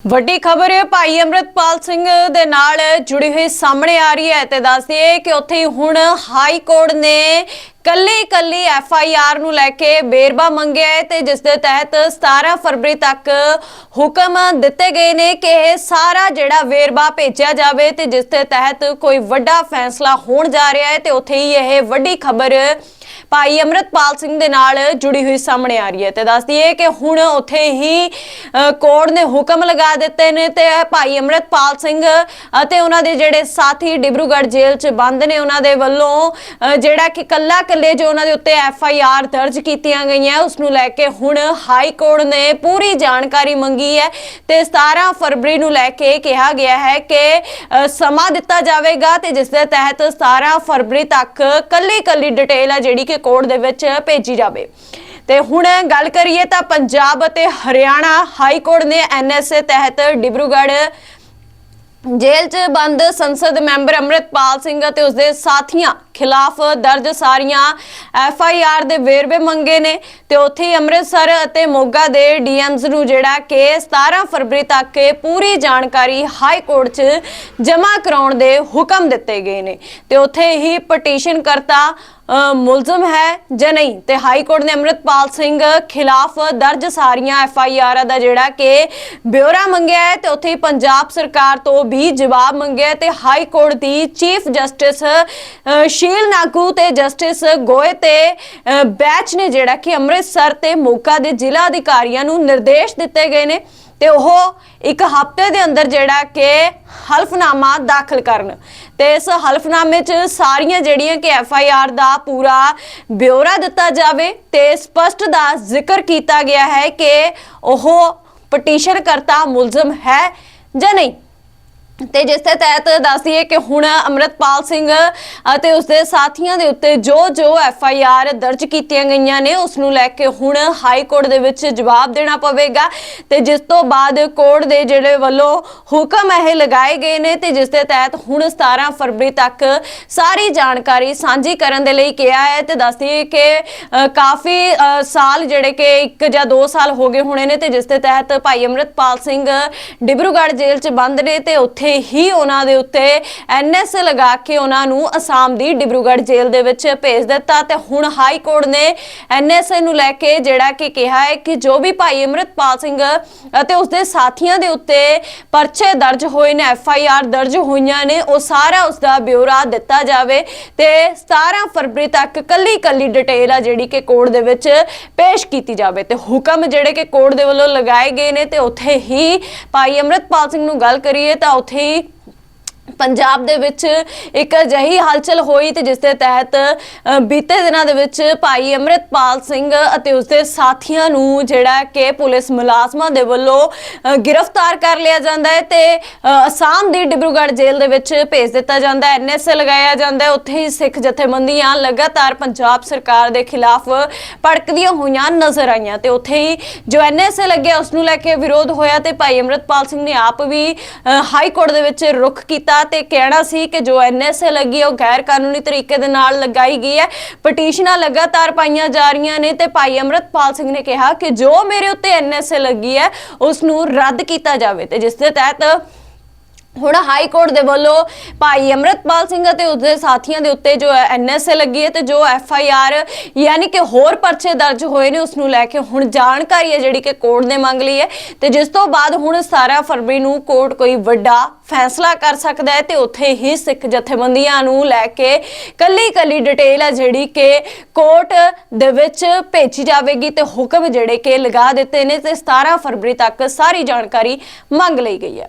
ਵੱਡੀ ਖਬਰ ਭਾਈ ਅਮਰਤਪਾਲ ਸਿੰਘ ਦੇ ਨਾਲ ਜੁੜੀ ਹੋਈ ਸਾਹਮਣੇ ਆ ਰਹੀ ਹੈ ਤੇ ਦੱਸਦੀਏ ਕਿ ਉੱਥੇ ਹੁਣ ਹਾਈ ਕੋਰਟ ਨੇ ਕੱਲੀ ਕੱਲੀ ਐਫ ਆਈ ਆਰ ਨੂੰ ਲੈ ਕੇ ਬੇਰਬਾ ਮੰਗਿਆ ਹੈ ਤੇ ਜਿਸ ਦੇ ਤਹਿਤ 17 ਫਰਵਰੀ ਤੱਕ ਹੁਕਮ ਦਿੱਤੇ ਗਏ ਨੇ ਕਿ ਇਹ ਸਾਰਾ ਜਿਹੜਾ ਵੇਰਬਾ ਭੇਜਿਆ ਜਾਵੇ ਤੇ ਜਿਸ ਦੇ ਤਹਿਤ ਕੋਈ ਵੱਡਾ ਫੈਸਲਾ ਹੋਣ ਜਾ ਰਿਹਾ ਹੈ ਤੇ ਉੱਥੇ ਹੀ ਇਹ ਵੱਡੀ ਖਬਰ ਭਾਈ ਅਮਰਤਪਾਲ ਸਿੰਘ ਦੇ ਨਾਲ ਜੁੜੀ ਹੋਈ ਸਾਹਮਣੇ ਆ ਰਹੀ ਹੈ ਤੇ ਦੱਸ ਦਈਏ ਕਿ ਹੁਣ ਉੱਥੇ ਹੀ ਕੋਰਟ ਨੇ ਹੁਕਮ ਲਗਾ ਦਿੱਤੇ ਨੇ ਤੇ ਭਾਈ ਅਮਰਤਪਾਲ ਸਿੰਘ ਅਤੇ ਉਹਨਾਂ ਦੇ ਜਿਹੜੇ ਸਾਥੀ ਡਿਬਰੂਗੜ੍ਹ ਜੇਲ੍ਹ 'ਚ ਬੰਦ ਨੇ ਉਹਨਾਂ ਦੇ ਵੱਲੋਂ ਜਿਹੜਾ ਕਿ ਕੱਲਾ ਕੱਲੇ ਜੋ ਉਹਨਾਂ ਦੇ ਉੱਤੇ ਐਫ ਆਈ ਆਰ ਦਰਜ ਕੀਤੀਆਂ ਗਈਆਂ, ਉਸ ਨੂੰ ਲੈ ਕੇ ਹੁਣ ਹਾਈ ਕੋਰਟ ਨੇ ਪੂਰੀ ਜਾਣਕਾਰੀ ਮੰਗੀ ਹੈ ਤੇ 17 ਫਰਵਰੀ ਨੂੰ ਲੈ ਕੇ ਕਿਹਾ ਗਿਆ ਹੈ ਕਿ ਸਮਾਂ ਦਿੱਤਾ ਜਾਵੇਗਾ ਤੇ ਜਿਸ ਦੇ ਤਹਿਤ 17 ਫਰਵਰੀ ਤੱਕ ਕੱਲੀ ਕੱਲੀ ਡਿਟੇਲ ਹੈ ਜਿਹੜੀ ਕਿ ਕੋਰਟ ਦੇ ਵਿੱਚ ਭੇਜੀ ਜਾਵੇ। ਤੇ ਹੁਣ ਗੱਲ ਕਰੀਏ ਤਾਂ ਪੰਜਾਬ ਅਤੇ ਹਰਿਆਣਾ ਹਾਈ ਕੋਰਟ ਨੇ ਐਨਐਸਏ ਤਹਿਤ ਡਿਬਰੂਗੜ੍ਹ ਜੇਲ੍ਹ 'ਚ ਬੰਦ ਸੰਸਦ ਮੈਂਬਰ ਅੰਮ੍ਰਿਤਪਾਲ ਸਿੰਘ ਅਤੇ ਉਸਦੇ ਸਾਥੀਆਂ ਖਿਲਾਫ ਦਰਜ ਸਾਰੀਆਂ ਐਫ ਆਈ ਆਰ ਦੇ ਵੇਰਵੇ ਮੰਗੇ ਨੇ ਤੇ ਉੱਥੇ ਹੀ ਅੰਮ੍ਰਿਤਸਰ ਅਤੇ ਮੋਗਾ ਦੇ ਡੀ ਡੀਐਮਸ ਨੂੰ ਜਿਹੜਾ ਕਿ 17 ਫਰਵਰੀ ਤੱਕ ਪੂਰੀ ਜਾਣਕਾਰੀ ਹਾਈ ਕੋਰਟ 'ਚ ਜਮ੍ਹਾਂ ਕਰਾਉਣ ਦੇ ਹੁਕਮ ਦਿੱਤੇ ਗਏ ਨੇ। ਤੇ ਉੱਥੇ ਹੀ ਪਟੀਸ਼ਨ ਕਰਤਾ ਮੁਲਜ਼ਮ ਹੈ ਜਾਂ ਨਹੀਂ ਤੇ ਹਾਈ ਕੋਰਟ ਨੇ ਅੰਮ੍ਰਿਤਪਾਲ ਸਿੰਘ ਖਿਲਾਫ ਦਰਜ ਸਾਰੀਆਂ ਐਫ ਆਈ ਆਰ ਦਾ ਜਿਹੜਾ ਕਿ ਬਿਊਰਾ ਮੰਗਿਆ ਹੈ ਤੇ ਉੱਥੇ ਹੀ ਪੰਜਾਬ ਸਰਕਾਰ ਤੋਂ ਵੀ ਜਵਾਬ ਮੰਗਿਆ ਤੇ ਹਾਈ ਕੋਰਟ ਦੀ ਚੀਫ ਜਸਟਿਸ ਅ, ਸ਼ੀਲ ਨਾਗੂ ਤੇ ਜਸਟਿਸ ਗੋਏ ਤੇ ਬੈਚ ਨੇ ਜਿਹੜਾ ਕਿ ਅੰਮ੍ਰਿਤਸਰ ਤੇ ਮੋਗਾ ਦੇ ਜ਼ਿਲ੍ਹਾ ਅਧਿਕਾਰੀਆਂ ਨੂੰ ਨਿਰਦੇਸ਼ ਦਿੱਤੇ ਗਏ ਨੇ ਤੇ ਉਹ ਇੱਕ ਹਫ਼ਤੇ ਦੇ ਅੰਦਰ ਜਿਹੜਾ ਕਿ ਹਲਫਨਾਮਾ ਦਾਖਲ ਕਰਨ। ਤੇ ਇਸ ਹਲਫਨਾਮੇ 'ਚ ਸਾਰੀਆਂ ਜਿਹੜੀਆਂ ਕਿ ਐਫ ਆਈ ਆਰ ਦਾ ਪੂਰਾ ਬਿਊਰਾ ਦਿੱਤਾ ਜਾਵੇ ਤੇ ਸਪਸ਼ਟ ਦਾ ਜ਼ਿਕਰ ਕੀਤਾ ਗਿਆ ਹੈ ਕਿ ਉਹ ਪਟੀਸ਼ਨ ਕਰਤਾ ਮੁਲਜ਼ਮ ਹੈ ਜਾਂ ਨਹੀਂ। ਤੇ ਜਿਸ ਦੇ ਤਹਿਤ ਦੱਸਦੀਏ ਕਿ ਹੁਣ ਅਮਰਤਪਾਲ ਸਿੰਘ ਅਤੇ ਉਸਦੇ ਸਾਥੀਆਂ ਦੇ ਉੱਤੇ ਜੋ ਜੋ ਐਫ ਆਈ ਆਰ ਦਰਜ ਕੀਤੀਆਂ ਗਈਆਂ ਨੇ, ਉਸ ਨੂੰ ਲੈ ਕੇ ਹੁਣ ਹਾਈ ਕੋਰਟ ਦੇ ਵਿੱਚ ਜਵਾਬ ਦੇਣਾ ਪਵੇਗਾ। ਤੇ ਜਿਸ ਤੋਂ ਬਾਅਦ ਕੋਰਟ ਦੇ ਜਿਹੜੇ ਵੱਲੋਂ ਹੁਕਮ ਇਹ ਲਗਾਏ ਗਏ ਨੇ ਤੇ ਜਿਸ ਦੇ ਤਹਿਤ ਹੁਣ 17 ਫਰਵਰੀ ਤੱਕ ਸਾਰੀ ਜਾਣਕਾਰੀ ਸਾਂਝੀ ਕਰਨ ਦੇ ਲਈ ਕਿਹਾ ਹੈ ਤੇ ਦੱਸਦੀਏ ਕਿ ਕਾਫੀ ਸਾਲ ਜਿਹੜੇ ਕਿ 1 ਜਾਂ 2 ਸਾਲ ਹੋ ਗਏ ਹੋਣੇ ਨੇ ਤੇ ਜਿਸ ਦੇ ਤਹਿਤ ਭਾਈ ਅਮਰਤਪਾਲ ਸਿੰਘ ਡਿਬਰੂਗੜ੍ਹ ਜੇਲ੍ਹ 'ਚ ਬੰਦ ਨੇ ਤੇ ਉੱਥੇ ਹੀ ਉਹਨਾਂ ਦੇ ਉੱਤੇ ਐਨਐਸ ਲਗਾ ਕੇ ਉਹਨਾਂ ਨੂੰ ਅਸਾਮ ਦੀ ਡਿਬਰੂਗੜ੍ਹ ਜੇਲ੍ਹ ਦੇ ਵਿੱਚ ਭੇਜ ਦਿੱਤਾ ਤੇ ਹੁਣ ਹਾਈ ਕੋਰਟ ਨੇ ਐਨਐਸਏ ਨੂੰ ਲੈ ਕੇ ਜਿਹੜਾ ਕਿ ਕਿਹਾ ਹੈ ਕਿ ਜੋ ਵੀ ਭਾਈ ਅਮਰਤਪਾਲ ਸਿੰਘ ਅਤੇ ਉਸਦੇ ਸਾਥੀਆਂ ਦੇ ਉੱਤੇ ਪਰਚੇ ਦਰਜ ਹੋਏ ਨੇ, ਐਫ ਦਰਜ ਹੋਈਆਂ ਨੇ, ਉਹ ਸਾਰਾ ਉਸਦਾ ਬਿਊਰਾ ਦਿੱਤਾ ਜਾਵੇ ਤੇ 17 ਫਰਵਰੀ ਤੱਕ ਕੱਲੀ ਕੱਲੀ ਡਿਟੇਲ ਆ ਜਿਹੜੀ ਕਿ ਕੋਰਟ ਦੇ ਵਿੱਚ ਪੇਸ਼ ਕੀਤੀ ਜਾਵੇ ਤੇ ਹੁਕਮ ਜਿਹੜੇ ਕਿ ਕੋਰਟ ਦੇ ਵੱਲੋਂ ਲਗਾਏ ਗਏ ਨੇ ਤੇ ਉੱਥੇ ਹੀ ਭਾਈ ਅਮਰਤਪਾਲ ਸਿੰਘ ਨੂੰ ਗੱਲ ਕਰੀਏ ਤਾਂ ਉੱਥੇ ਹੀ ਪੰਜਾਬ ਦੇ ਵਿੱਚ ਇੱਕ ਅਜਿਹੀ ਹਲਚਲ ਹੋਈ ਤੇ ਜਿਸ ਦੇ ਤਹਿਤ ਬੀਤੇ ਦਿਨਾਂ ਦੇ ਵਿੱਚ ਭਾਈ ਅਮਰਿਤਪਾਲ ਸਿੰਘ ਅਤੇ ਉਸਦੇ ਸਾਥੀਆਂ ਨੂੰ ਜਿਹੜਾ ਕਿ ਪੁਲਿਸ ਮੁਲਾਜ਼ਮਾਂ ਦੇ ਵੱਲੋਂ ਗ੍ਰਿਫਤਾਰ ਕਰ ਲਿਆ ਜਾਂਦਾ ਹੈ ਤੇ ਅਸਾਮ ਦੀ ਡਿਬਰੂਗੜ੍ਹ ਜੇਲ੍ਹ ਦੇ ਵਿੱਚ ਭੇਜ ਦਿੱਤਾ ਜਾਂਦਾ ਹੈ। ਐਨਐਸਏ ਲਗਾਇਆ ਜਾਂਦਾ ਹੈ। ਉੱਥੇ ਹੀ ਸਿੱਖ ਜਥੇਬੰਦੀਆਂ ਲਗਾਤਾਰ ਪੰਜਾਬ ਸਰਕਾਰ ਦੇ ਖਿਲਾਫ ਭੜਕਦੀਆਂ ਹੋਈਆਂ ਨਜ਼ਰ ਆਈਆਂ ਤੇ ਉੱਥੇ ਹੀ ਜੋ ਐਨਐਸਏ ਲੱਗਿਆ ਉਸ ਨੂੰ ਲੈ ਕੇ ਵਿਰੋਧ ਹੋਇਆ ਤੇ ਭਾਈ ਅਮਰਿਤਪਾਲ ਸਿੰਘ ਨੇ ਆਪ ਵੀ ਹਾਈ ਕੋਰਟ ਦੇ ਵਿੱਚ ਰੁਖ ਕੀਤਾ। ਤੇ ਕਹਿਣਾ ਸੀ ਕਿ ਜੋ ਐਨਐਸਏ ਲੱਗੀ ਉਹ ਗੈਰ ਕਾਨੂੰਨੀ ਤਰੀਕੇ ਦੇ ਨਾਲ ਲਗਾਈ ਗਈ ਹੈ। ਪਟੀਸ਼ਨਾਂ ਲਗਾਤਾਰ ਪਾਈਆਂ ਜਾ ਰਹੀਆਂ ਨੇ ਤੇ ਭਾਈ ਅਮਰਤਪਾਲ ਸਿੰਘ ਨੇ ਕਿਹਾ ਕਿ ਜੋ ਮੇਰੇ ਉੱਤੇ ਐਨਐਸਏ ਲੱਗੀ ਹੈ ਉਸ ਨੂੰ ਰੱਦ ਕੀਤਾ ਜਾਵੇ ਤੇ ਜਿਸ ਦੇ ਤਹਿਤ ਹੁਣ ਹਾਈ ਕੋਰਟ ਦੇ ਵੱਲੋਂ ਭਾਈ ਅਮਰਤਪਾਲ ਸਿੰਘ ਅਤੇ ਉਸਦੇ ਸਾਥੀਆਂ ਦੇ ਉੱਤੇ ਜੋ ਐਨਐਸਏ ਲੱਗੀ ਹੈ ਤੇ ਜੋ ਐਫ ਆਈ ਆਰ ਯਾਨੀ ਕਿ ਹੋਰ ਪਰਚੇ ਦਰਜ ਹੋਏ ਨੇ ਉਸ ਨੂੰ ਲੈ ਕੇ ਹੁਣ ਜਾਣਕਾਰੀ ਹੈ ਜਿਹੜੀ ਕਿ ਕੋਰਟ ਨੇ ਮੰਗ ਲਈ ਹੈ ਤੇ ਜਿਸ ਤੋਂ ਬਾਅਦ ਹੁਣ 17 ਫਰਵਰੀ ਨੂੰ ਕੋਰਟ ਕੋਈ ਵੱਡਾ ਫੈਸਲਾ ਕਰ ਸਕਦਾ ਹੈ ਤੇ ਉੱਥੇ ਹੀ ਸਿੱਖ ਜਥੇਬੰਦੀਆਂ ਨੂੰ ਲੈ ਕੇ ਕੱਲੀ ਕੱਲੀ ਡਿਟੇਲ ਹੈ ਜਿਹੜੀ ਕਿ ਕੋਰਟ ਦੇ ਵਿੱਚ ਭੇਜੀ ਜਾਵੇਗੀ ਤੇ ਹੁਕਮ ਜਿਹੜੇ ਕਿ ਲਗਾ ਦਿੱਤੇ ਨੇ ਤੇ 17 ਫਰਵਰੀ ਤੱਕ ਸਾਰੀ ਜਾਣਕਾਰੀ ਮੰਗ ਲਈ ਗਈ ਹੈ।